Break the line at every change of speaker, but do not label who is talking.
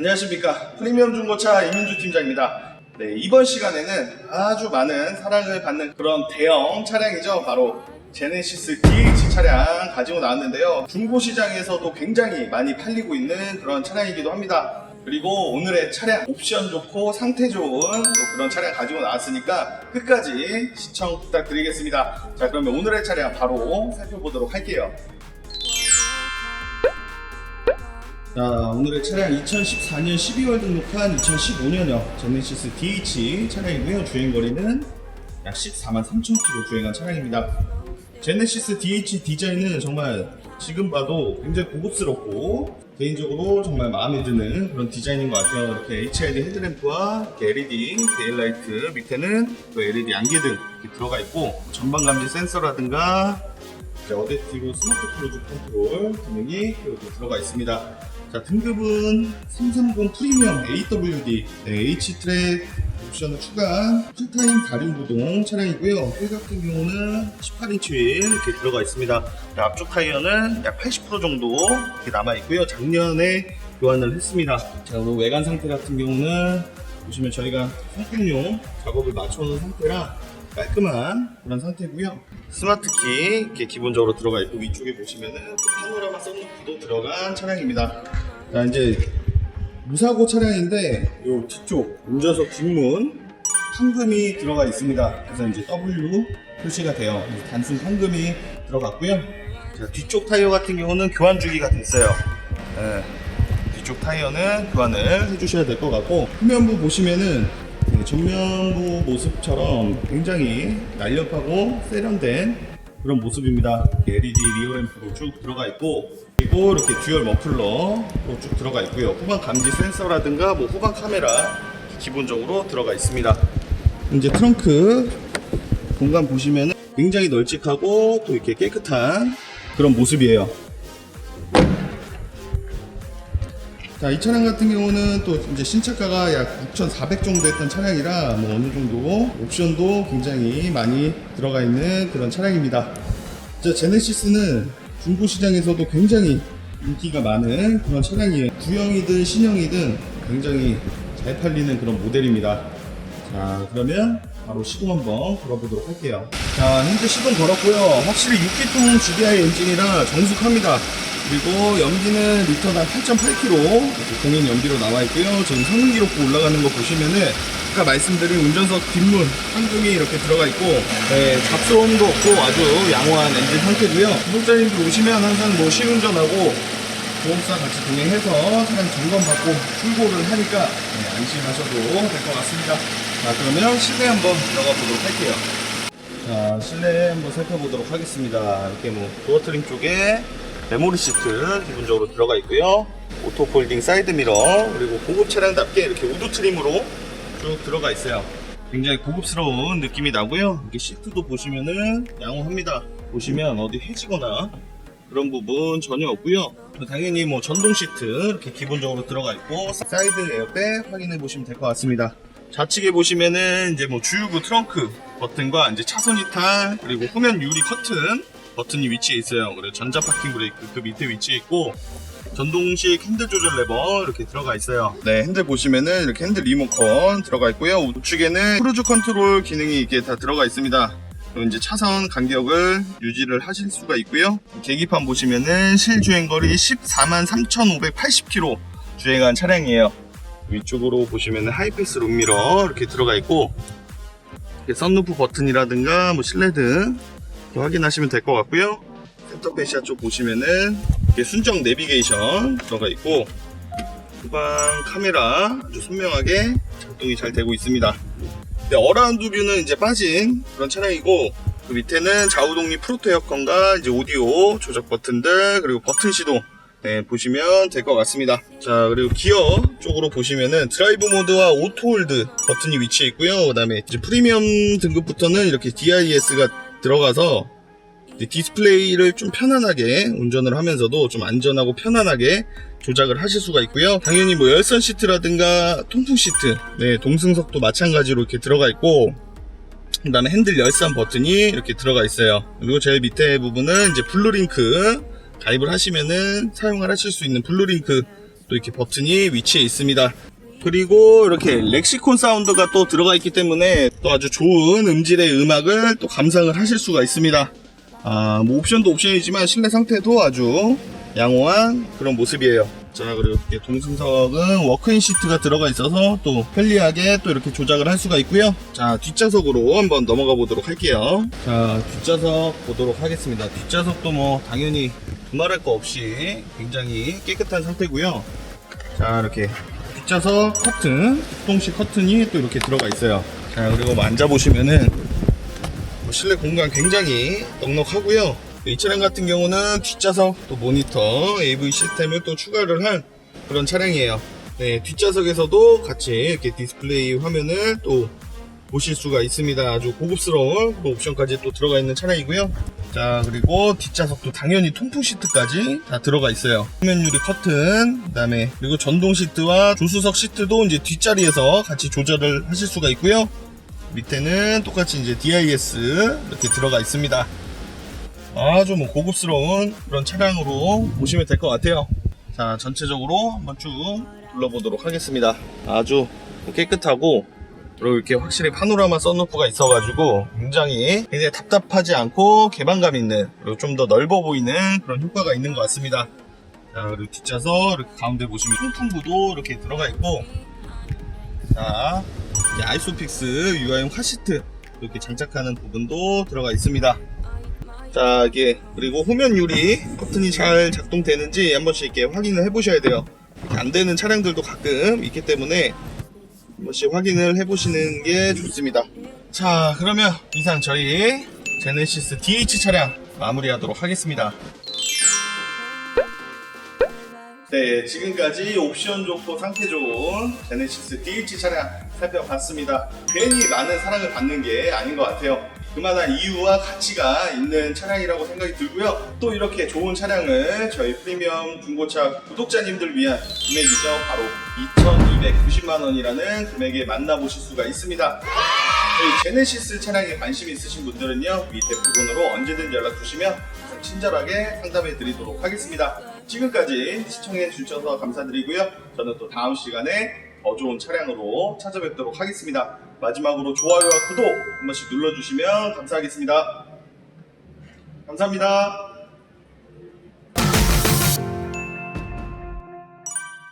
안녕하십니까. 프리미엄 중고차 이민주 팀장입니다. 네 이번 시간에는 아주 많은 사랑을 받는 그런 대형 차량이죠. 바로 제네시스 DH 차량 가지고 나왔는데요. 중고 시장에서도 굉장히 많이 팔리고 있는 그런 차량이기도 합니다. 그리고 오늘의 차량 옵션 좋고 상태 좋은 또 그런 차량 가지고 나왔으니까 끝까지 시청 부탁드리겠습니다. 자 그러면 오늘의 차량 바로 살펴보도록 할게요 자, 오늘의 차량 2014년 12월 등록한 2015년형 제네시스 DH 차량이고요. 주행거리는 약 14만 3천 킬로 주행한 차량입니다. 제네시스 DH 디자인은 정말 지금 봐도 굉장히 고급스럽고 개인적으로 정말 마음에 드는 그런 디자인인 것 같아요. 이렇게 HID 헤드램프와 LED 데일라이트 밑에는 또 LED 안개등 이렇게 들어가 있고 전방 감지 센서라든가 어댑티브 스마트 크루즈 컨트롤 기능이 들어가 있습니다. 자, 등급은 330 프리미엄 AWD 네, H트랙 옵션을 추가한 풀타임 다륜 구동 차량이고요. 휠 같은 경우는 18인치 휠 이렇게 들어가 있습니다. 자, 앞쪽 타이어는 약 80% 정도 이렇게 남아 있고요. 작년에 교환을 했습니다. 자, 그리고 외관 상태 같은 경우는 보시면 저희가 성품용 작업을 맞춰놓은 상태라 깔끔한 그런 상태고요. 스마트 키 이렇게 기본적으로 들어가 있고 위쪽에 보시면은 또 파노라마 썬루프도 들어간 차량입니다. 자 이제 무사고 차량인데 요 뒤쪽 운전석 뒷문 황금이 들어가 있습니다. 그래서 이제 W 표시가 돼요. 단순 황금이 들어갔고요. 자, 뒤쪽 타이어 같은 경우는 교환 주기가 됐어요. 예, 뒤쪽 타이어는 교환을 해주셔야 될 것 같고 후면부 보시면은 네, 전면부 모습처럼 굉장히 날렵하고 세련된 그런 모습입니다. LED 리어 램프로 쭉 들어가 있고 그리고 이렇게 듀얼 머플러로 쭉 들어가 있고요. 후방 감지 센서라든가 뭐 후방 카메라 기본적으로 들어가 있습니다. 이제 트렁크 공간 보시면은 굉장히 널찍하고 또 이렇게 깨끗한 그런 모습이에요. 자, 이 차량 같은 경우는 또 이제 신차가가 약 6,400 정도 했던 차량이라 뭐 어느 정도 옵션도 굉장히 많이 들어가 있는 그런 차량입니다. 자, 제네시스는 중고 시장에서도 굉장히 인기가 많은 그런 차량이에요. 구형이든 신형이든 굉장히 잘 팔리는 그런 모델입니다. 자, 그러면 바로 시동 한번 걸어보도록 할게요. 자, 현재 시동 걸었고요. 확실히 6기통 GDI 엔진이라 정숙합니다. 그리고 연비는 리터당 8.8kg 공인 연비로 나와 있고요. 지금 성능 기록부 올라가는 거 보시면은 아까 말씀드린 운전석 뒷문 황금이 이렇게 들어가 있고 네, 잡소음도 없고 아주 양호한 엔진 상태고요. 구독자님들 오시면 항상 뭐 시운전하고 보험사 같이 동행해서 차량 점검 받고 출고를 하니까 네, 안심하셔도 될 것 같습니다. 자 그러면 실내 한번 들어가 보도록 할게요. 자 실내 한번 살펴보도록 하겠습니다. 이렇게 뭐 도어 트림 쪽에 메모리 시트 기본적으로 들어가 있고요. 오토 폴딩 사이드 미러 그리고 고급 차량답게 이렇게 우드 트림으로 쭉 들어가 있어요. 굉장히 고급스러운 느낌이 나고요. 이게 시트도 보시면은 양호합니다. 보시면 어디 해지거나 그런 부분 전혀 없고요. 당연히 뭐 전동 시트 이렇게 기본적으로 들어가 있고 사이드 에어백 확인해 보시면 될 것 같습니다. 좌측에 보시면은 이제 뭐 주유구 트렁크 버튼과 이제 차선 이탈 그리고 후면 유리 커튼 버튼이 위치해 있어요. 그리고 전자 파킹 브레이크 그 밑에 위치해 있고 전동식 핸들 조절 레버 이렇게 들어가 있어요. 네, 핸들 보시면은 이렇게 핸들 리모컨 들어가 있고요. 우측에는 크루즈 컨트롤 기능이 이게 다 들어가 있습니다. 이제 차선 간격을 유지를 하실 수가 있고요. 계기판 보시면은 실주행 거리 14만 3,580km 주행한 차량이에요. 위쪽으로 보시면은 하이패스 룸미러 이렇게 들어가 있고 썬루프 버튼이라든가 뭐 실내등 확인하시면 될 것 같고요. 센터페시아 쪽 보시면은 이렇게 순정 내비게이션 들어가 있고 후방 카메라 아주 선명하게 작동이 잘 되고 있습니다. 네, 어라운드 뷰는 이제 빠진 그런 차량이고 그 밑에는 좌우 독립 프로토 에어컨과 이제 오디오 조작 버튼들 그리고 버튼 시동 네, 보시면 될 것 같습니다. 자, 그리고 기어 쪽으로 보시면은 드라이브 모드와 오토 홀드 버튼이 위치해 있고요. 그 다음에 이제 프리미엄 등급부터는 이렇게 DIS가 들어가서 디스플레이를 좀 편안하게 운전을 하면서도 좀 안전하고 편안하게 조작을 하실 수가 있고요. 당연히 뭐 열선 시트라든가 통풍 시트, 네, 동승석도 마찬가지로 이렇게 들어가 있고, 그 다음에 핸들 열선 버튼이 이렇게 들어가 있어요. 그리고 제일 밑에 부분은 이제 블루링크 가입을 하시면은 사용을 하실 수 있는 블루링크 또 이렇게 버튼이 위치해 있습니다. 그리고 이렇게 렉시콘 사운드가 또 들어가 있기 때문에 또 아주 좋은 음질의 음악을 또 감상을 하실 수가 있습니다. 아, 뭐 옵션도 옵션이지만 실내 상태도 아주 양호한 그런 모습이에요. 자, 그리고 이렇게 동승석은 워크인 시트가 들어가 있어서 또 편리하게 또 이렇게 조작을 할 수가 있고요. 자, 뒷좌석으로 한번 넘어가 보도록 할게요. 자, 뒷좌석 보도록 하겠습니다. 뒷좌석도 뭐 당연히 두말할 거 없이 굉장히 깨끗한 상태고요. 자, 이렇게 뒷좌석 커튼, 뒷동식 커튼이 또 이렇게 들어가 있어요. 자, 그리고 뭐 앉아보시면은 뭐 실내 공간 굉장히 넉넉하고요. 이 차량 같은 경우는 뒷좌석 또 모니터 AV 시스템을 또 추가를 한 그런 차량이에요. 네, 뒷좌석에서도 같이 이렇게 디스플레이 화면을 또 보실 수가 있습니다. 아주 고급스러운 옵션까지 또 들어가 있는 차량이고요. 자, 그리고 뒷좌석도 당연히 통풍 시트까지 다 들어가 있어요. 후면 유리 커튼, 그 다음에 그리고 전동 시트와 조수석 시트도 이제 뒷자리에서 같이 조절을 하실 수가 있고요. 밑에는 똑같이 이제 DIS 이렇게 들어가 있습니다. 아주 뭐 고급스러운 그런 차량으로 보시면 될 것 같아요. 자, 전체적으로 한번 쭉 둘러보도록 하겠습니다. 아주 깨끗하고 이렇게 확실히 파노라마 썬루프가 있어가지고 굉장히 굉장히 답답하지 않고 개방감 있는 그리고 좀 더 넓어 보이는 그런 효과가 있는 것 같습니다. 자, 그리고 뒷좌석 이렇게 가운데 보시면 통풍구도 이렇게 들어가 있고 자, 이제 아이소픽스 UIM 화시트 이렇게 장착하는 부분도 들어가 있습니다. 자, 이게 그리고 후면 유리 커튼이 잘 작동되는지 한 번씩 이렇게 확인을 해보셔야 돼요. 안 되는 차량들도 가끔 있기 때문에 한 번씩 확인을 해보시는 게 좋습니다. 자, 그러면 이상 저희 제네시스 DH 차량 마무리하도록 하겠습니다. 네, 지금까지 옵션 좋고 상태 좋은 제네시스 DH 차량 살펴봤습니다. 괜히 많은 사랑을 받는 게 아닌 것 같아요. 그만한 이유와 가치가 있는 차량이라고 생각이 들고요. 또 이렇게 좋은 차량을 저희 프리미엄 중고차 구독자님들 위한 금액이죠. 바로 2,290만 원이라는 금액에 만나보실 수가 있습니다. 저희 제네시스 차량에 관심 있으신 분들은요 밑에 부분으로 언제든 연락 주시면 친절하게 상담해 드리도록 하겠습니다. 지금까지 시청해 주셔서 감사드리고요. 저는 또 다음 시간에 더 좋은 차량으로 찾아뵙도록 하겠습니다. 마지막으로 좋아요와 구독 한 번씩 눌러주시면 감사하겠습니다. 감사합니다.